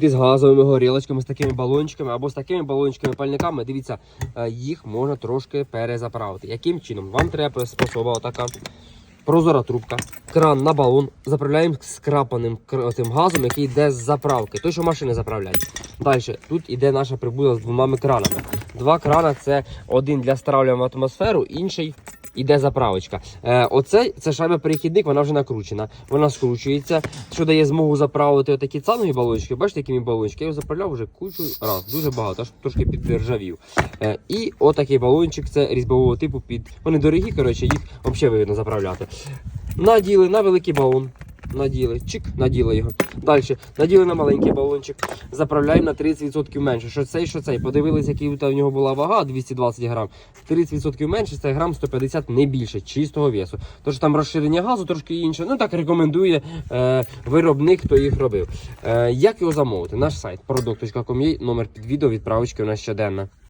З газовими горілочками, з такими балончиками або з такими балончиками пальниками, дивіться, е, їх можна трошки перезаправити. Яким чином? Вам треба способа отака. Прозора трубка, кран на балон, заправляємо скрапаним кр- тим газом, який йде з заправки. Той, що машини заправляють. Далі, тут іде наша прибуда з двома кранами. Два крана це один для стравлювання в атмосферу, інший іде заправочка. Е, оце це шайба перехідник, вона вже накручена. Вона скручується, що дає змогу заправити отакі цанові балончики. Бачите, які мій балончики? Я його заправляв вже кучу раз, дуже багато, аж трошки піддержавів. Е, і отакий балончик це різьбового типу під. Вони дорогі, коротше, їх взагалі вигідно заправляти. Наділи на великий балон. Наділи, чик, наділи його. Далі, наділи на маленький балончик, заправляємо на 30% менше. Що цей, що цей. Подивились, який у нього була вага 220 грам. 30% менше, це грам 150 не більше чистого весу. Тож там розширення газу трошки інше. Ну так рекомендує е, виробник, хто їх робив. Е, як його замовити? Наш сайт product.com.ua, номер під відео, відправочки у нас щоденна.